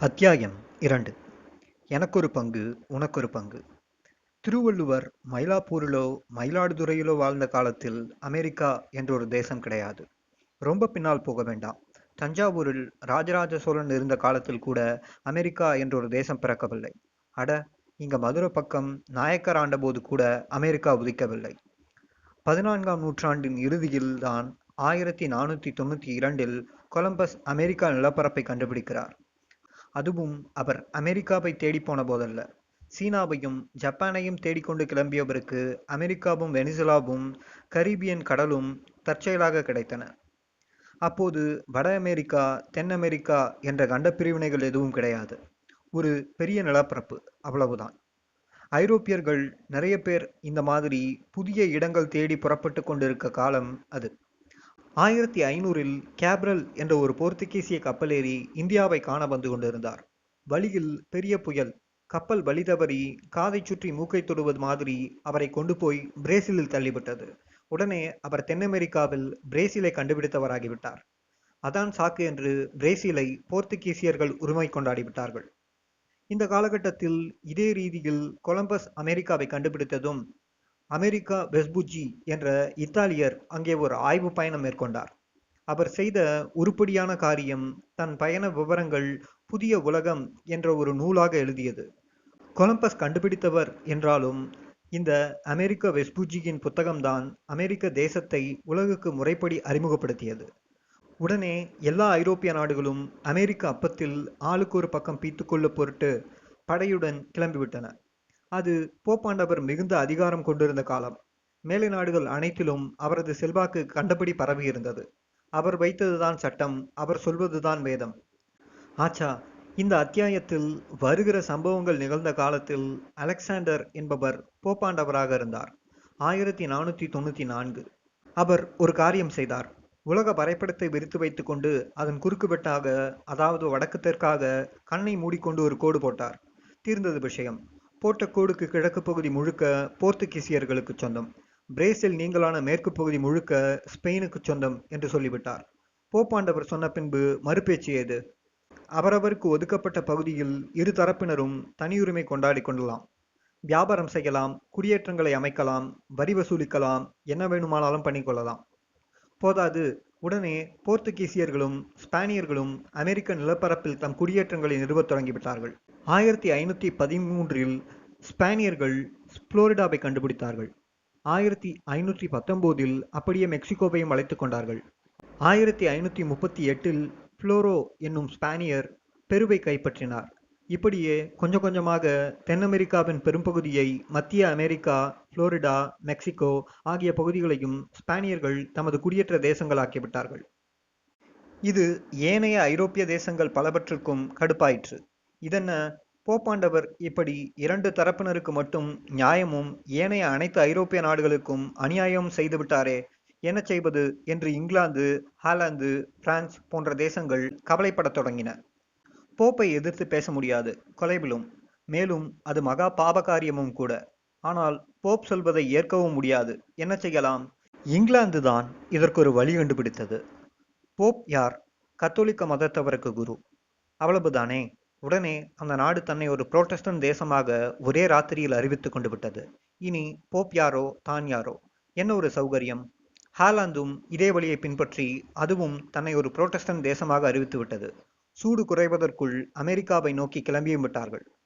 அத்தியாயம் இரண்டு. எனக்கொரு பங்கு உனக்கொரு பங்கு. திருவள்ளுவர் மயிலாப்பூரிலோ மயிலாடுதுறையிலோ வாழ்ந்த காலத்தில் அமெரிக்கா என்ற ஒரு தேசம் கிடையாது. ரொம்ப பின்னால் போக வேண்டாம். தஞ்சாவூரில் ராஜராஜ சோழன் இருந்த காலத்தில் கூட அமெரிக்கா என்ற ஒரு தேசம் பிறக்கவில்லை. அட இங்க மதுரை பக்கம் நாயக்கர் ஆண்டபோது கூட அமெரிக்கா உதிக்கவில்லை. பதினான்காம் நூற்றாண்டின் இறுதியில் தான் ஆயிரத்தி நானூற்றி தொண்ணூற்றி இரண்டில் கொலம்பஸ் அமெரிக்கா நிலப்பரப்பை கண்டுபிடிக்கிறார். அதுவும் அவர் அமெரிக்காவை தேடி போன போதல்ல சீனாவையும் ஜப்பானையும் தேடிக்கொண்டு கிளம்பியவருக்கு அமெரிக்காவும் வெனிசுலாவும் கரீபியன் கடலும் தற்செயலாக கிடைத்தன. அப்போது வட அமெரிக்கா தென் அமெரிக்கா என்ற கண்ட பிரிவினைகள் எதுவும் கிடையாது. ஒரு பெரிய நிலப்பரப்பு அவ்வளவுதான். ஐரோப்பியர்கள் நிறைய பேர் இந்த மாதிரி புதிய இடங்கள் தேடி புறப்பட்டு கொண்டிருக்க காலம் அது. ஆயிரத்தி ஐநூறில் கேப்ரல் என்ற ஒரு போர்த்துகீசிய கப்பலேறி இந்தியாவை காண வந்து கொண்டிருந்தார். வழியில் பெரிய புயல் கப்பல் வழி தவறி காதை சுற்றி மூக்கை தொடுவது மாதிரி அவரை கொண்டு போய் பிரேசிலில் தள்ளிவிட்டது. உடனே அவர் தென் அமெரிக்காவில் பிரேசிலை கண்டுபிடித்தவராகிவிட்டார் அதான் சாக்கு என்று பிரேசிலை போர்த்துகீசியர்கள் உரிமை கொண்டாடிவிட்டார்கள் இந்த காலகட்டத்தில் இதே ரீதியில் கொலம்பஸ் அமெரிக்காவை கண்டுபிடித்ததும் அமெரிக்கா வெஸ்புஜி என்ற இத்தாலியர் அங்கே ஒரு ஆய்வு பயணம் மேற்கொண்டார். அவர் செய்த உருப்படியான காரியம் தன் பயண விவரங்கள் புதிய உலகம் என்ற ஒரு நூலாக எழுதியது. கொலம்பஸ் கண்டுபிடித்தவர் என்றாலும் இந்த அமெரிக்க வெஸ்புஜியின் புத்தகம்தான் அமெரிக்க தேசத்தை உலகுக்கு முறைப்படி அறிமுகப்படுத்தியது. உடனே எல்லா ஐரோப்பிய நாடுகளும் அமெரிக்க அப்பத்தில் ஆளுக்கு ஒரு பக்கம் பீத்துக்கொள்ள பொருட்டு படையுடன் கிளம்பிவிட்டன. அது போப்பாண்டவர் மிகுந்த அதிகாரம் கொண்டிருந்த காலம். மேலை நாடுகள் அனைத்திலும் அவரது செல்வாக்கு கண்டபடி பரவியிருந்தது அவர் வைத்ததுதான் சட்டம் அவர் சொல்வதுதான் வேதம். ஆச்சா இந்த அத்தியாயத்தில் வருகிற சம்பவங்கள் நிகழ்ந்த காலத்தில் அலெக்சாண்டர் என்பவர் போப்பாண்டவராக இருந்தார். ஆயிரத்தி நானூற்றி தொண்ணூற்றி நான்கு. அவர் ஒரு காரியம் செய்தார். உலக வரைபடத்தை விரித்து வைத்துக்கொண்டு அதன் குறுக்குவெட்டாக அதாவது வடக்கு தெற்காக கண்ணை மூடிக்கொண்டு ஒரு கோடு போட்டார். தீர்ந்தது விஷயம். போட்டக்கோடுக்கு கிழக்கு பகுதி முழுக்க போர்த்துகீசியர்களுக்கு சொந்தம். பிரேசில் நீங்களான மேற்கு பகுதி முழுக்க ஸ்பெயினுக்கு சொந்தம் என்று சொல்லிவிட்டார். போப்பாண்டவர் சொன்ன பின்பு மறுபேச்சு ஏது? அவரவருக்கு ஒதுக்கப்பட்ட பகுதியில் இரு தரப்பினரும் தனியுரிமை கொண்டாடி கொள்ளலாம். வியாபாரம் செய்யலாம் குடியேற்றங்களை அமைக்கலாம் வரி வசூலிக்கலாம் என்ன வேணுமானாலும் பண்ணிக்கொள்ளலாம் போதாது உடனே போர்த்துகீசியர்களும் ஸ்பானியர்களும் அமெரிக்க நிலப்பரப்பில் தம் குடியேற்றங்களை நிறுவத் தொடங்கிவிட்டார்கள். ஆயிரத்தி ஐநூற்றி பதிமூன்றில் ஸ்பானியர்கள் புளோரிடாவை கண்டுபிடித்தார்கள். ஆயிரத்தி ஐநூற்றி பத்தொம்போதில் அப்படியே மெக்சிகோவையும் அழைத்து கொண்டார்கள். ஆயிரத்தி ஐநூற்றி முப்பத்தி எட்டில் புளோரோ என்னும் ஸ்பானியர் பெருவை கைப்பற்றினார். இப்படியே கொஞ்சம் கொஞ்சமாக தென் அமெரிக்காவின் பெரும்பகுதியை மத்திய அமெரிக்கா புளோரிடா மெக்சிகோ ஆகிய பகுதிகளையும் ஸ்பானியர்கள் தமது குடியேற்ற தேசங்களாக்கிவிட்டார்கள் இது ஏனைய ஐரோப்பிய தேசங்கள் பலவற்றுக்கும் கடுப்பாயிற்று. இதென்ன? போப்பாண்டவர் இப்படி இரண்டு தரப்பினருக்கு மட்டும் நியாயமும் ஏனைய அனைத்து ஐரோப்பிய நாடுகளுக்கும் அநியாயம் செய்துவிட்டாரே என்ன செய்வது என்று இங்கிலாந்து ஹாலாந்து பிரான்ஸ் போன்ற தேசங்கள் கவலைப்படத் தொடங்கின. போப்பை எதிர்த்து பேச முடியாது கொலைவிலும். மேலும் அது மகா பாபகாரியமும் கூட. ஆனால் போப் சொல்வதை ஏற்கவும் முடியாது என்ன செய்யலாம்? இங்கிலாந்து தான் இதற்கு ஒரு வழி கண்டுபிடித்தது. போப் யார்? கத்தோலிக்க மதத்தவருக்கு குரு. அவ்வளவுதானே? உடனே அந்த நாடு தன்னை ஒரு புரோட்டஸ்டன் தேசமாக ஒரே ராத்திரியில் அறிவித்து கொண்டு விட்டது. இனி போப் யாரோ தான் யாரோ? என்ன ஒரு சௌகரியம்? ஹாலாந்தும் இதே வழியை பின்பற்றி அதுவும் தன்னை ஒரு புரோட்டஸ்டன் தேசமாக அறிவித்து விட்டது. சூடு குறைவதற்குள் அமெரிக்காவை நோக்கி கிளம்பியும் விட்டார்கள்.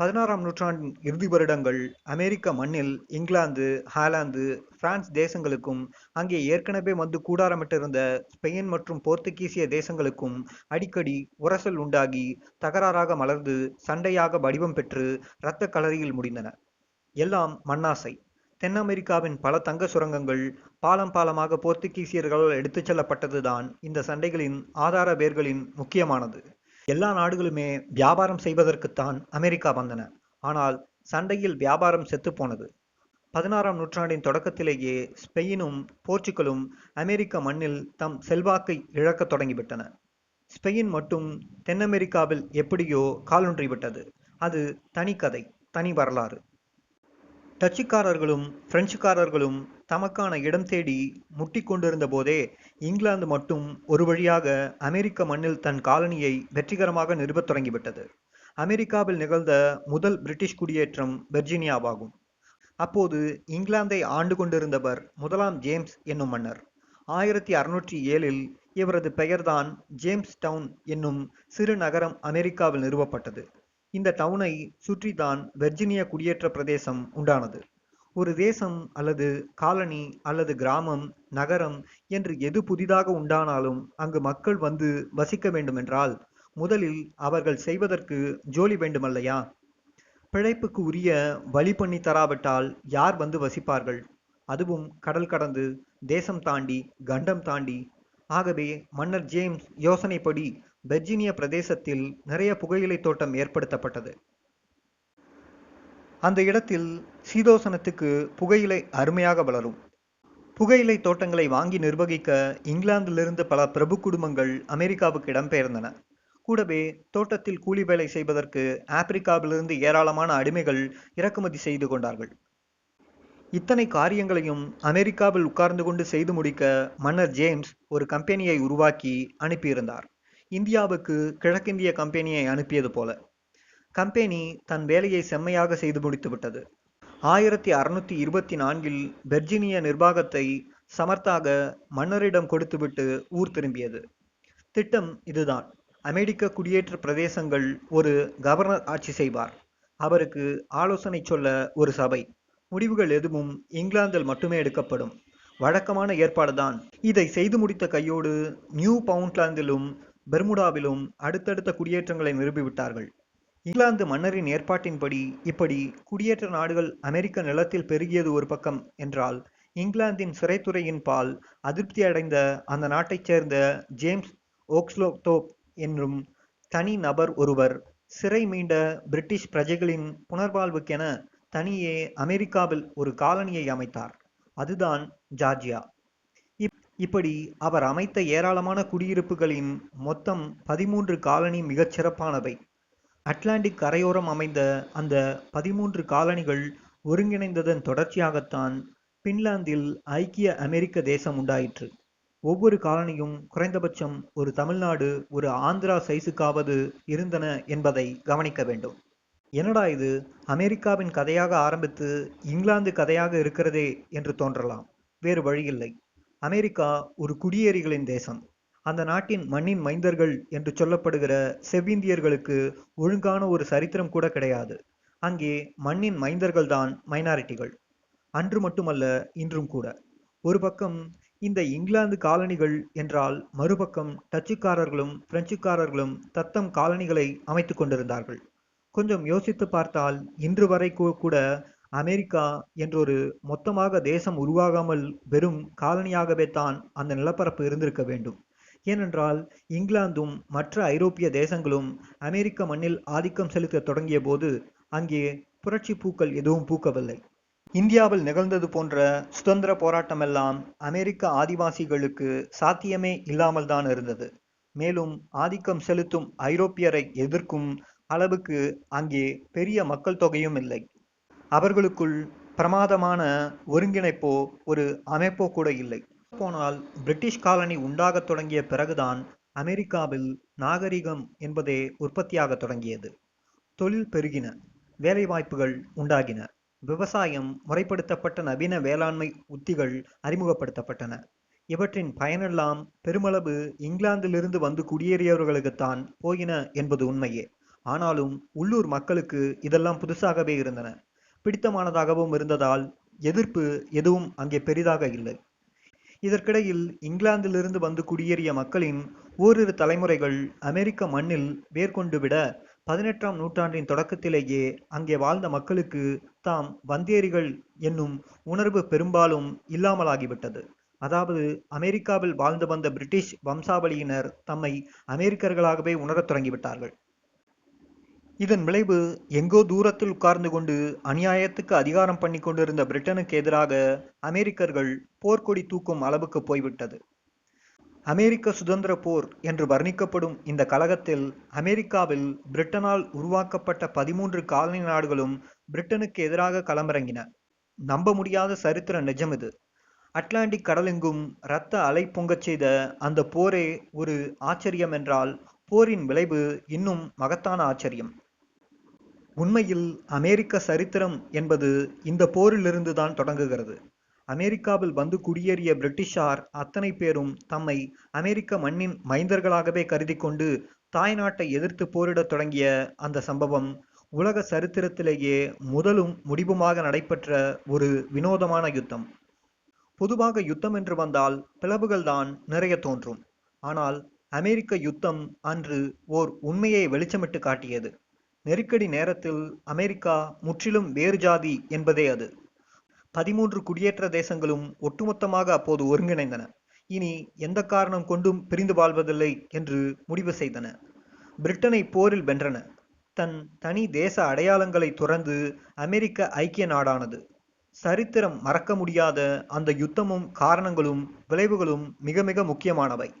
பதினாறாம் நூற்றாண்டின் இறுதி வருடங்கள் அமெரிக்க மண்ணில் இங்கிலாந்து ஹாலாந்து பிரான்ஸ் தேசங்களுக்கும் அங்கே ஏற்கனவே வந்து கூடாரமிட்டிருந்த ஸ்பெயின் மற்றும் போர்த்துகீசிய தேசங்களுக்கும் அடிக்கடி உரசல் உண்டாகி தகராறாக மலர்ந்து சண்டையாக வடிவம் பெற்று இரத்த கலரியில் முடிந்தன. எல்லாம் மண்ணாசை. தென் அமெரிக்காவின் பல தங்க சுரங்கங்கள் பாலம் பாலமாக போர்த்துகீசியர்களால் எடுத்துச் செல்லப்பட்டதுதான் இந்த சண்டைகளின் ஆதார வேர்களின் முக்கியமானது. எல்லா நாடுகளுமே வியாபாரம் செய்வதற்குத்தான் அமெரிக்கா வந்தன. ஆனால் சண்டையில் வியாபாரம் செத்துப்போனது பதினாறாம் நூற்றாண்டின் தொடக்கத்திலேயே ஸ்பெயினும் போர்ச்சுகலும் அமெரிக்க மண்ணில் தம் செல்வாக்கை இழக்கத் தொடங்கிவிட்டன. ஸ்பெயின் மட்டும் தென் அமெரிக்காவில் எப்படியோ காலொன்றிவிட்டது. அது தனி கதை தனி வரலாறு. டச்சுக்காரர்களும் பிரெஞ்சுக்காரர்களும் தமக்கான இடம் தேடி முட்டி கொண்டிருந்த போதே இங்கிலாந்து மட்டும் ஒரு வழியாக அமெரிக்க மண்ணில் தன் காலனியை வெற்றிகரமாக நிறுவத் தொடங்கிவிட்டது. அமெரிக்காவில் நிகழ்ந்த முதல் பிரிட்டிஷ் குடியேற்றம் வெர்ஜீனியாவாகும். அப்போது இங்கிலாந்தை ஆண்டு கொண்டிருந்தவர் முதலாம் ஜேம்ஸ் என்னும் மன்னர். ஆயிரத்தி அறுநூற்றி ஏழில் இவரது பெயர்தான் ஜேம்ஸ் டவுன் என்னும் சிறு நகரம் அமெரிக்காவில் நிறுவப்பட்டது. இந்த டவுனை சுற்றிதான் வெர்ஜினியா குடியேற்ற பிரதேசம் உண்டானது. ஒரு தேசம் அல்லது காலனி அல்லது கிராமம் நகரம் என்று எது புதிதாக உண்டானாலும் அங்கு மக்கள் வந்து வசிக்க வேண்டுமென்றால் முதலில் அவர்கள் செய்வதற்கு ஜோலி வேண்டுமல்லையா? பிழைப்புக்கு உரிய வழி பண்ணி தராவிட்டால் யார் வந்து வசிப்பார்கள்? அதுவும் கடல் கடந்து தேசம் தாண்டி கண்டம் தாண்டி. ஆகவே மன்னர் ஜேம்ஸ் யோசனைப்படி வெர்ஜீனியா பிரதேசத்தில் நிறைய புகையிலை தோட்டம் ஏற்படுத்தப்பட்டது. அந்த இடத்தில் சீதோசனத்துக்கு புகையிலை அருமையாக வளரும். புகையிலை தோட்டங்களை வாங்கி நிர்வகிக்க இங்கிலாந்திலிருந்து பல பிரபு குடும்பங்கள் அமெரிக்காவுக்கு இடம்பெயர்ந்தன. கூடவே தோட்டத்தில் கூலி வேலை செய்வதற்கு ஆப்பிரிக்காவிலிருந்து ஏராளமான அடிமைகள் இறக்குமதி செய்து கொண்டார்கள். இத்தனை காரியங்களையும் அமெரிக்காவில் உட்கார்ந்து கொண்டு செய்து முடிக்க மன்னர் ஜேம்ஸ் ஒரு கம்பெனியை உருவாக்கி அனுப்பியிருந்தார். இந்தியாவுக்கு கிழக்கிந்திய கம்பெனியை அனுப்பியது போல. கம்பெனி தன் வேலையை செம்மையாக செய்து முடித்துவிட்டது ஆயிரத்தி அறுநூத்தி இருபத்தி நான்கில் பெர்ஜினிய நிர்வாகத்தை சமர்த்தாக மன்னரிடம் கொடுத்துவிட்டு ஊர் திரும்பியது. திட்டம் இதுதான். அமெரிக்க குடியேற்ற பிரதேசங்கள் ஒரு கவர்னர் ஆட்சி செய்வார். அவருக்கு ஆலோசனை சொல்ல ஒரு சபை. முடிவுகள் எதுவும் இங்கிலாந்தில் மட்டுமே எடுக்கப்படும். வழக்கமான ஏற்பாடுதான். இதை செய்து முடித்த கையோடு நியூ பவுண்ட்லாந்திலும் பெர்முடாவிலும் அடுத்தடுத்த குடியேற்றங்களை நிரூபிவிட்டார்கள். இங்கிலாந்து மன்னரின் ஏற்பாட்டின்படி இப்படி குடியேற்ற நாடுகள் அமெரிக்க நிலத்தில் பெருகியது ஒரு பக்கம் என்றால் இங்கிலாந்தின் சிறைத்துறையின் பால் அதிருப்தி அடைந்த அந்த நாட்டைச் சேர்ந்த ஜேம்ஸ் ஓக்ஸ்லோதோப் என்னும் தனி நபர் ஒருவர் சிறை மீண்ட பிரிட்டிஷ் பிரஜைகளின் புனர்வாழ்வுக்கென தனியே அமெரிக்காவில் ஒரு காலனியை அமைத்தார். அதுதான் ஜார்ஜியா. இப்படி அவர் அமைத்த ஏராளமான குடியிருப்புகளின் மொத்தம் பதிமூன்று காலனி மிகச்சிறப்பானவை அட்லாண்டிக் கரையோரம் அமைந்த அந்த பதிமூன்று காலனிகள் ஒருங்கிணைந்ததன் தொடர்ச்சியாகத்தான் பின்லாந்தில் ஐக்கிய அமெரிக்க தேசம் உண்டாயிற்று. ஒவ்வொரு காலனியும் குறைந்தபட்சம் ஒரு தமிழ்நாடு ஒரு ஆந்திரா சைஸுக்காவது இருந்தன என்பதை கவனிக்க வேண்டும். என்னடா இது? அமெரிக்காவின் கதையாக ஆரம்பித்து இங்கிலாந்து கதையாக இருக்கிறதே என்று தோன்றலாம். வேறு வழியில்லை. அமெரிக்கா ஒரு குடியேறிகளின் தேசம். அந்த நாட்டின் மண்ணின் மைந்தர்கள் என்று சொல்லப்படுகிற செவ்விந்தியர்களுக்கு ஒழுங்கான ஒரு சரித்திரம் கூட கிடையாது. அங்கே மண்ணின் மைந்தர்கள் தான் மைனாரிட்டிகள். அன்று மட்டுமல்ல இன்றும் கூட. ஒரு பக்கம் இந்த இங்கிலாந்து காலனிகள் என்றால் மறுபக்கம் டச்சுக்காரர்களும் பிரெஞ்சுக்காரர்களும் தத்தம் காலனிகளை அமைத்து கொண்டிருந்தார்கள். கொஞ்சம் யோசித்து பார்த்தால் இன்று வரை கூட அமெரிக்கா என்றொரு மொத்தமாக தேசம் உருவாகாமல் வெறும் காலனியாகவே தான் அந்த நிலப்பரப்பு இருந்திருக்க வேண்டும். ஏனென்றால் இங்கிலாந்தும் மற்ற ஐரோப்பிய தேசங்களும் அமெரிக்க மண்ணில் ஆதிக்கம் செலுத்த தொடங்கிய போது அங்கே புரட்சி பூக்கள் எதுவும் பூக்கவில்லை. இந்தியாவில் நிகழ்ந்தது போன்ற சுதந்திர போராட்டமெல்லாம் அமெரிக்க ஆதிவாசிகளுக்கு சாத்தியமே இல்லாமல் தான் இருந்தது. மேலும் ஆதிக்கம் செலுத்தும் ஐரோப்பியரை எதிர்க்கும் அளவுக்கு அங்கே பெரிய மக்கள் தொகையும் இல்லை. அவர்களுக்குள் பிரமாதமான ஒருங்கிணைப்போ ஒரு அமைப்போ கூட இல்லை. போனால் பிரிட்டிஷ் காலனி உண்டாகத் தொடங்கிய பிறகுதான் அமெரிக்காவில் நாகரிகம் என்பதே உற்பத்தியாக தொடங்கியது. தொழில் பெருகின வேலைவாய்ப்புகள் உண்டாகின விவசாயம் முறைப்படுத்தப்பட்ட நவீன வேளாண்மை உத்திகள் அறிமுகப்படுத்தப்பட்டன. இவற்றின் பயனெல்லாம் பெருமளவு இங்கிலாந்திலிருந்து வந்து குடியேறியவர்களுக்குத்தான் போயின என்பது உண்மையே. ஆனாலும் உள்ளூர் மக்களுக்கு இதெல்லாம் புதுசாகவே இருந்தன. பிடித்தமானதாகவும் இருந்ததால் எதிர்ப்பு எதுவும் அங்கே பெரிதாக இல்லை. இதற்கிடையில் இங்கிலாந்திலிருந்து வந்து குடியேறிய மக்களின் ஓரிரு தலைமுறைகள் அமெரிக்க மண்ணில் வேர்கொண்டுவிட பதினெட்டாம் நூற்றாண்டின் தொடக்கத்திலேயே அங்கே வாழ்ந்த மக்களுக்கு தாம் வந்தேரிகள் என்னும் உணர்வு பெரும்பாலும் இல்லாமலாகிவிட்டது. அதாவது அமெரிக்காவில் வாழ்ந்து வந்த பிரிட்டிஷ் வம்சாவளியினர் தம்மை அமெரிக்கர்களாகவே உணரத் தொடங்கிவிட்டார்கள். இதன் விளைவு எங்கோ தூரத்தில் உட்கார்ந்து கொண்டு அநியாயத்துக்கு அதிகாரம் பண்ணி கொண்டிருந்த பிரிட்டனுக்கு எதிராக அமெரிக்கர்கள் போர்க்கொடி தூக்கும் அளவுக்கு போய்விட்டது. அமெரிக்க சுதந்திர போர் என்று வர்ணிக்கப்படும் இந்த கழகத்தில் அமெரிக்காவில் பிரிட்டனால் உருவாக்கப்பட்ட பதிமூன்று காலனி நாடுகளும் பிரிட்டனுக்கு எதிராக களமிறங்கின. நம்ப முடியாத சரித்திர நிஜம் இது. அட்லாண்டிக் கடலெங்கும் இரத்த அலை பொங்கச் செய்த அந்த போரே ஒரு ஆச்சரியம் என்றால் போரின் விளைவு இன்னும் மகத்தான ஆச்சரியம். உண்மையில் அமெரிக்க சரித்திரம் என்பது இந்த போரிலிருந்து தான் தொடங்குகிறது. அமெரிக்காவில் வந்து குடியேறிய பிரிட்டிஷார் அத்தனை பேரும் தம்மை அமெரிக்க மண்ணின் மைந்தர்களாகவே கருதி கொண்டு தாய் நாட்டை எதிர்த்து போரிடத் தொடங்கிய அந்த சம்பவம் உலக சரித்திரத்திலேயே முதலும் முடிவுமாக நடைபெற்ற ஒரு வினோதமான யுத்தம். பொதுவாக யுத்தம் என்று வந்தால் பிளவுகள் தான் நிறைய தோன்றும். ஆனால் அமெரிக்க யுத்தம் அன்று ஓர் உண்மையை வெளிச்சமிட்டு காட்டியது. நெருக்கடி நேரத்தில் அமெரிக்கா முற்றிலும் வேறு ஜாதி என்பதே அது. பதிமூன்று குடியேற்ற தேசங்களும் ஒட்டுமொத்தமாக அப்போது ஒருங்கிணைந்தன. இனி எந்த காரணம் கொண்டும் பிரிந்து வாழ்வதில்லை என்று முடிவு செய்தன. பிரிட்டனை போரில் வென்றன. தன் தனி தேச அடையாளங்களை துறந்து அமெரிக்க ஐக்கிய நாடானது. சரித்திரம் மறக்க முடியாத அந்த யுத்தமும் காரணங்களும் விளைவுகளும் மிக மிக முக்கியமானவை.